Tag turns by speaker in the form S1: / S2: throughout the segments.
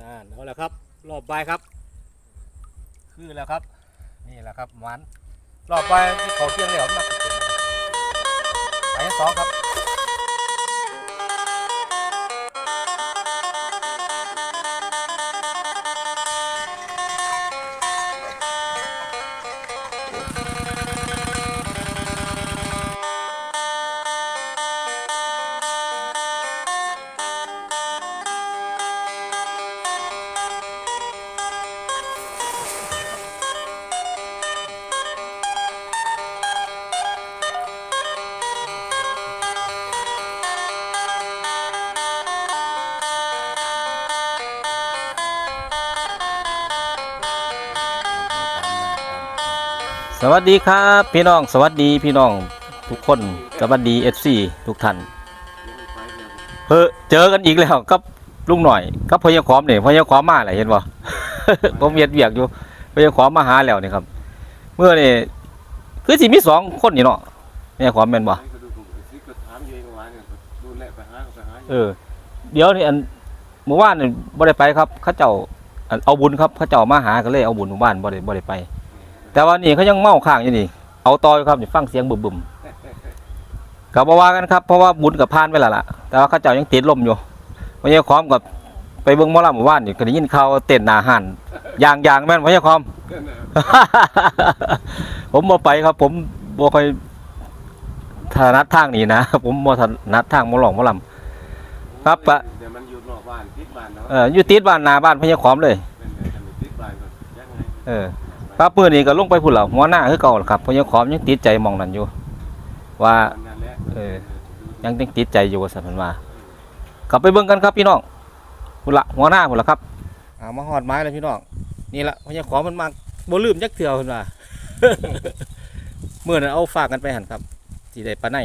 S1: นั่นเอาละครับ รอบใบายครับ คือแล้วครับ นี่แหละครับหวานรอบใบายที่เขาเที่ยงแล้วมาไปที่สองครับ สวัสดีครับ พี่น้องสวัสดีพี่น้องทุกคนสวัสดีเอฟซีทุกท่านเฮ้อเจอกันอีกแล้วกับลุงหน่อยกับพญาขอมเนี่ยพญาขอมมาอะไรเห็นบ่ ผมเวียดเวียกอยู่พญาขอมมาหาแล้วนี่ครับ เมื่อนี่คือสิมีสองคนนี่เนาะพญาขอมแม่นบ่
S2: ก็ดูถูกสิก็ถามอยู่เออเดูแลไปหาก็ไปหา
S1: เออ เดี๋ยวนี่อันเมื่อวานนี่บ่ได้ไปครับ เขาเจ้าเอาบุญครับเขาเจ้ามาหาก็เลยเอาบุญหมู่บ้านบ่ได้บ่ได้ไป แต่ว่านี่เขายังเมาข้างอยู่นี่ เอาต่ออยู่ครับนี่ฟังเสียงบึมๆกับว่ากันครับเพราะว่าบุญกับพานไปแล้วล่ะ แต่ว่าเขาเจ้ายังติดลมอยู่พญาคอมกับไปเบิ่งหมอลำหมู่บ้านนี่ก็ได้ยินข่าวว่าเต้นหน้าหันยางยางแม่นพญาคอม ผมบ่ไปครับ ผมบ่ค่อยถนัดทางนี้นะผมบ่ถนัดทางหมอหลองหมอลำครับปะ
S2: เดี๋ยวมันอยู่นอกบ้านติดบ้านเนาะ
S1: เอออยู่ติดบ้านหน้าบ้านพญาคอมเลย
S2: เป็นไงทำไมติดบ้านก็ยังไง
S1: เออ ครับปืนนี่ก็ลงไปพุ่นแล้วหัวหน้าคือเก่าล่ะครับเพราะยังขอมยังติดใจมองนั่นอยู่ ว่า
S2: นั่นแหละ
S1: เออยังยังติดใจอยู่ว่าสันเพิ่นว่ากลับไปเบิ่งกันครับพี่น้องพุ่นละหัวหน้าพุ่นละครับเอามาหอดไม้เลยพี่น้องนี่ละเพราะยังขอมันมาบ่ลืมจักเถื่อเพิ่นว่าเมื่อนั้นเอาฝากกันไปหันครับสิได้ปลาใน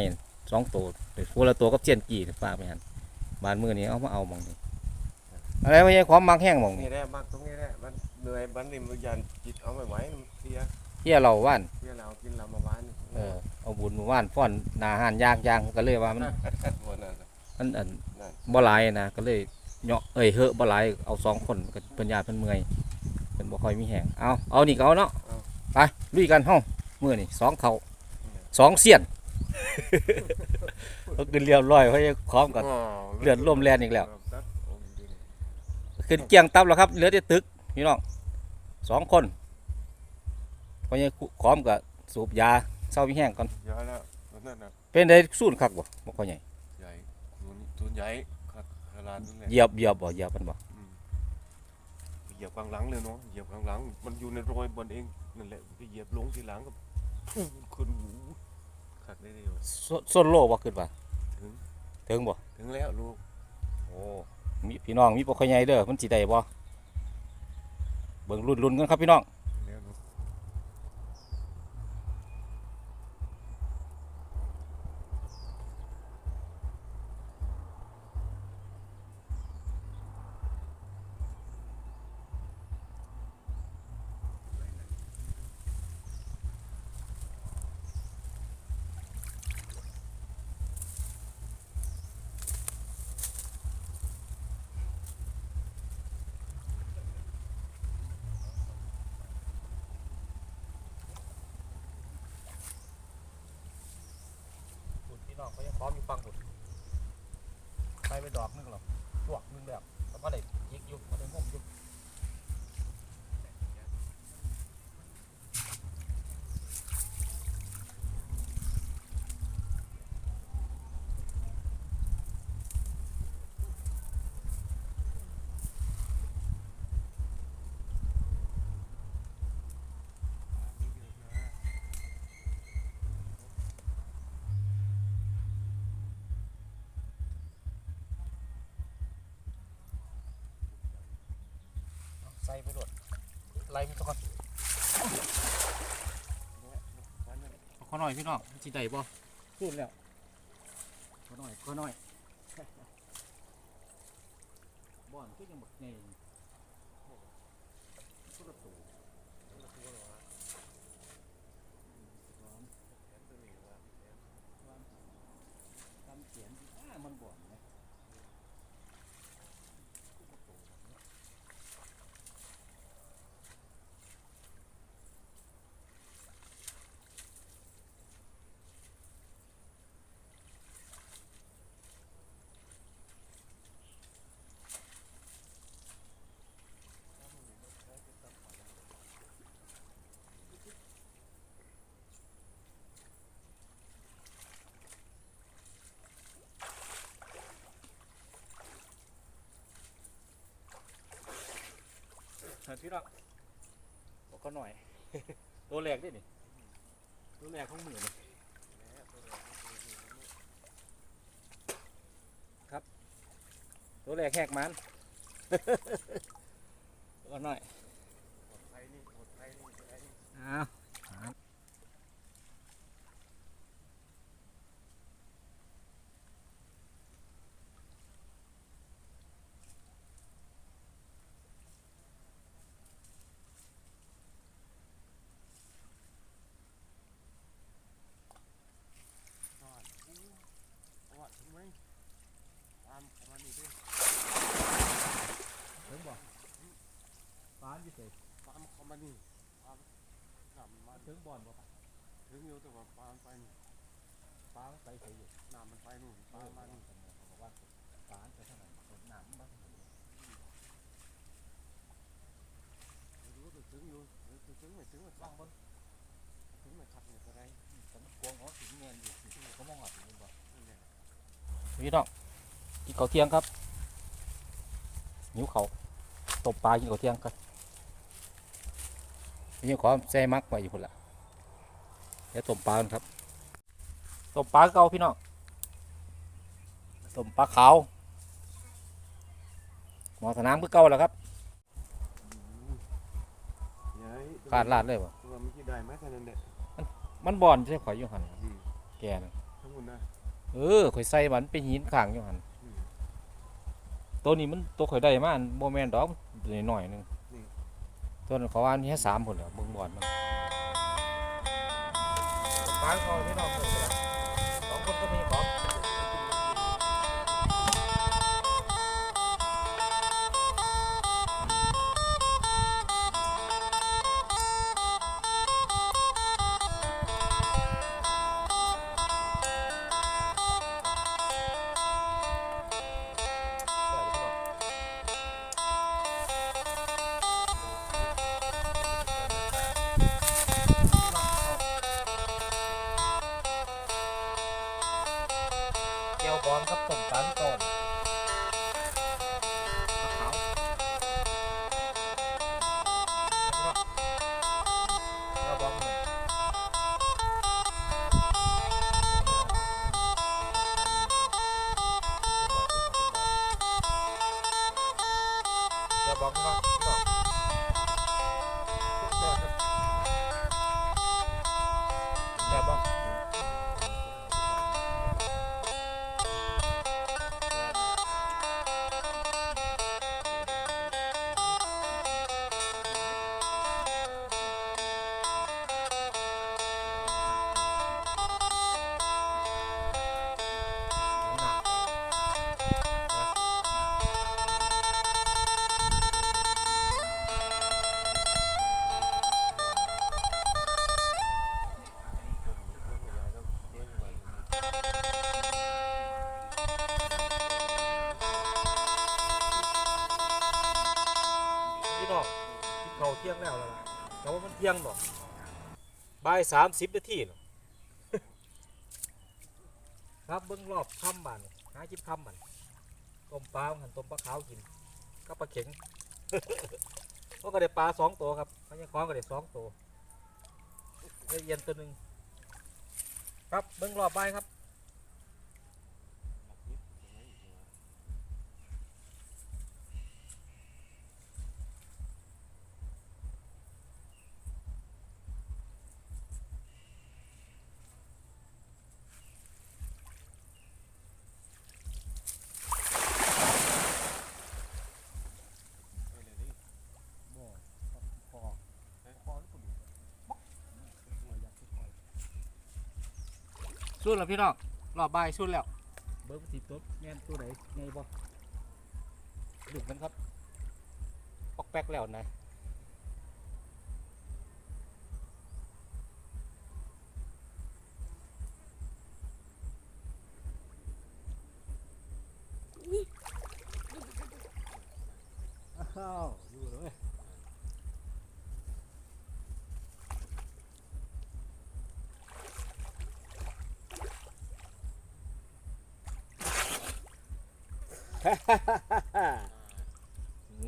S1: สองตัวไปคนละตัวกับเจียนกี่ฝากไปหันบานมือนี้เอามาเอาหมองนี้อะไรไม่ใช่ความมักแห้งหมองนี้
S2: นี่แหละมากตรงนี้แหละมัน เหนื่อยบันริมวิญญาณจิตเอาไม่ไหวมันเสีย
S1: เที่ยเราว่าน
S2: เสียเรากินเรามาบ้าน
S1: เออเอาบุญหมู่บ้านฟ้อนหนาหานยางยางก็เลยว่ามัน
S2: วันนั้น
S1: มันอัน
S2: นั่น
S1: บ่หลายนะก็เลยเหาะเอ้ยเหอะบ่หลายเอาสองคนก็เพิ่นญาติเพิ่นเมื่อยเพิ่นบ่ค่อยมีแหงเอาเอานี่ก็เอาเนาะไปลุยกันเฮามื้อนี่สองเขาสองเสียนก็ขึ้นเรียบร้อยเพราะยังพร้อมกับ เลือดลมแล่นอีกแล้ว ขึ้นเกียงตับแล้วครับเหลือแต่ตึกพี่น้อง สองคนเพราะยังพร้อมกับสูบยาเศร้ามีแห้งก่อน
S2: เยอะแล้วนั่นน่ะ
S1: เป็นได้สู้คักบ่บ่ค่อยใหญ่
S2: ใหญ่ทุนใหญ่ครับตลาดนั่นแหละ
S1: เหยียบเหยียบบ่เหยียบมันบ่
S2: เหยียบข้างหลังเลยเนาะเหยียบข้างหลัง มันอยู่ในรอยบนเองนั่นแหละไปเหยียบลงทีหลังก็พุ่งคนหูขัดได้เลยว่ะ
S1: สส้นโลบ่ขึ้นบ่
S2: ถึง
S1: ถึงบ่
S2: ถึงแล้วลูก
S1: โอ้มีพี่น้องมีปกขยายเด้อมันสิได้บ่ เบิ่งรุ่นๆกันครับพี่น้อง น้องเขายังพร้อมอยู่ฟังผมไปไปดอกนึงหรอดอกนึงแบบแล้วก็ได้ยิกอยู่ก็ได้งมอยู่ ใส่ไปโดดไล่มันตะกอนขอหน่อยพี่น้องสิได้บ่พูดแล้วขอหน่อยขอหน่อยบ่อนก็ยังบักใหญ่สุดตัวทำเสียงอ่ามันบ่อนนะ พี่น้องบอกเขาหน่อย ตัวแรกด้วยนี่ตัวแรกของมือนี่ครับ ตัวแรกแหกมันบอกหน่อย
S2: หมดไทยนี่หมดไทยนี่ไอ้นี่
S1: อ้าวครับ
S2: เอาอะถึงไหมตามประมาณนี้ด้วย
S1: ถึงบ่ปานอยู่เสร็จ
S2: ตามประมาณนี้ตามน้ำมัน
S1: ถึงบ่อนบ่ปะ
S2: ถึงอยู่แต่ว่าปลามไปนี่
S1: ปาไปเสร็จอยู่
S2: น้ำมันไปนู่นปลามานี่
S1: เขาบอกว่าปานไปทางไหนหนามบ้าง
S2: รู้แต่ถึงอยู่หรือถึงไม่ถึงไม่
S1: บ้างบน
S2: ถึงไม่ขัดเนี่ยก็ได้
S1: ผมกวงเขาถึงเงินอยู่เขามองหอดถึงบ่
S2: นี่
S1: พี่น้องกินข้าวเที่ยงครับหิวเขาตบปลากินข้าวเที่ยงกัน นี่ขอแซ่มักไว้อยู่พุ่นละเดี๋ยวต้มปลากันครับต้มปลาเก่าพี่น้องต้มปลาขาวหมอสนามคือเก่าแล้วครับ
S2: ย้าย
S1: ขาดลาดเลยบ่
S2: ตัวมันกี่ได้ไหมแค่นั้นแหละ
S1: มันบอนใช่ข่อยอยู่หัน
S2: อืม
S1: แกนะ
S2: ทั้งหมดนะ
S1: เออข่อยใส่มันเป็นหินข้างอยู่หัน
S2: อืม
S1: ตัวนี้มันตัวข่อยได้มาอันโมแมนดอกหน่อยๆหนึง
S2: นี่
S1: ต้นขอว่ามีแค่สามผลแล้วเบิ่งบอลมันบ้านเขาที่นองเลยสองคนก็มีของ เจียวบ พี่น้องกินข้าวเที่ยงแล้วแล้วล่ะแต่ว่ามันเที่ยงบ่บ่ายสามสิบนาทีเนาะครับเบิ้งรอบค่ำบันหาจิบค่ำบันต้มปลาหันต้มปลาขาวกินก็ปลาเข็งเพราะก็ได้ปลาสองตัวครับพญาคล้องก็ได้สองตัวได้เย็นตัวหนึ่งครับเบิ้งรอบบ่ายครับ
S2: ไปเลยนี่
S1: บ่พอพอหรือเปล่า สุดแล้วพี่น้องรอบบ่ายสุดแล้วเบิ้งสิตัวแม่นตัวไหนไงบ่ดึกมันครับปอกแป๊กแล้วนะอ้าวอยู่เลย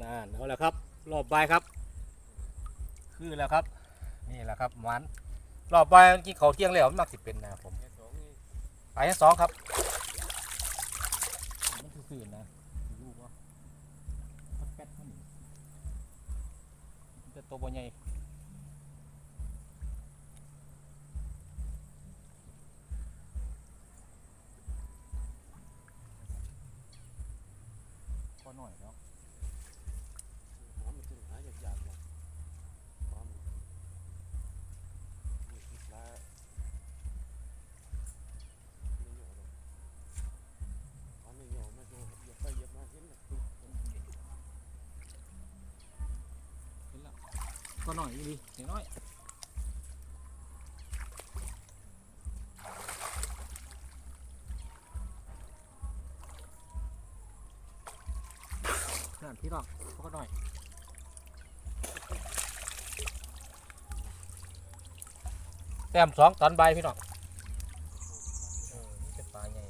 S1: นั่นเอาละครับ รอบใบครับ คือแล้วครับ นี่แหละครับหวานรอบไปกินเขาเที่ยงแล้วมันมักสิเป็นนะครับผม
S2: สองนี่
S1: ไปที่สองครับมันคือๆนนะรู้ว่าแป๊ดมันจะตัวบ่ใหญ่ อหน่อยเนาะ
S2: หอมมันจะหายากๆว่ะหอมนี่คิดละไม่เหนียวหรอกหอมไม่เหนียวไม่เหนียวเหยียบไปเหยียบมาเห็นไหม
S1: ก็หน่อยดีน้อย นั่นพี่น้องเขาก็หน่อยแต้มสองตอนใบพี่น้องเออนี่เป็นปลาใหญ่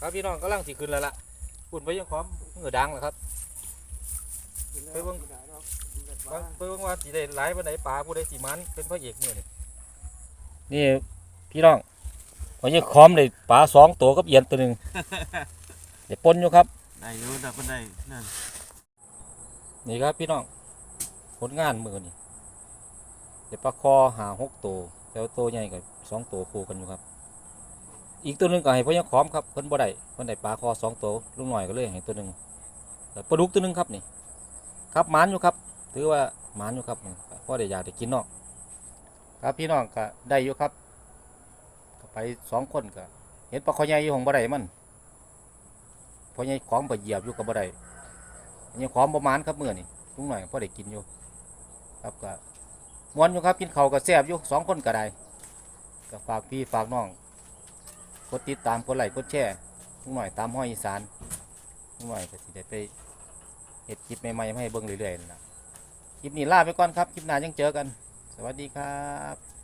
S1: ครับพี่น้องกำลังสิขึ้นแล้วล่ะปุ่นไปยังพร้อมเหงื่อดังแล้วครับ ไปเบิ่งบางเพิ่งว่าสิได้หลายวันไหนปลาผู้ใดสิมันเป็นพระเอกมื้อนี่นี่พี่น้องวันนี้คอมได้ปลาสองตัวกับเอียนตัวหนึ่ง เดี๋ยวปนอยู่ครับ
S2: ได้อยู่แต่ก็ได้นั่น
S1: นี่ครับพี่น้องผลงานมือนี่เดี๋ยวปลาคอหาหกตัวแล้วตัวใหญ่กับสองตัวคู่กันอยู่ครับ อีกตัวหนึ่งก็ให้พ่อยังขอมครับเพิ่นบ่ได้เพิ่นได้ปลาคอสองตัวลุงหน่อยก็เลยให้ตัวหนึ่งแล้วปลาดุกตัวหนึ่งครับนี่ ครับหมานอยู่ครับ ถือว่าหมานอยู่ครับนี่อได้อยากได้กินเนาะครับพี่น้องก็ได้อยู่ครับไปสองคนก็เห็นปลาคอใหญ่อยู่ของบ่ได้มันพอใหญ่ของไปเหยียบอยู่กับบ่ได้ยังของประมาณครับเมื่อนี่ลุงหน่อยพอได้กินอยู่ ครับก็มวนอยู่ครับกินเข่าวก็แซ่บอยู่สองคนก็ได้ก็ฝากพี่ฝากน้องกดติดตามกดไลค์กดแชร์ลุงหน่อยตามห้อยอีสานลุงหน่อยก็สิได้ไป เห็ดคลิปใหม่ๆมาให้เบิ้งเรื่อยๆนะคลิปนี้ลาไปก่อนครับ คลิปหน้ายังเจอกัน สวัสดีครับ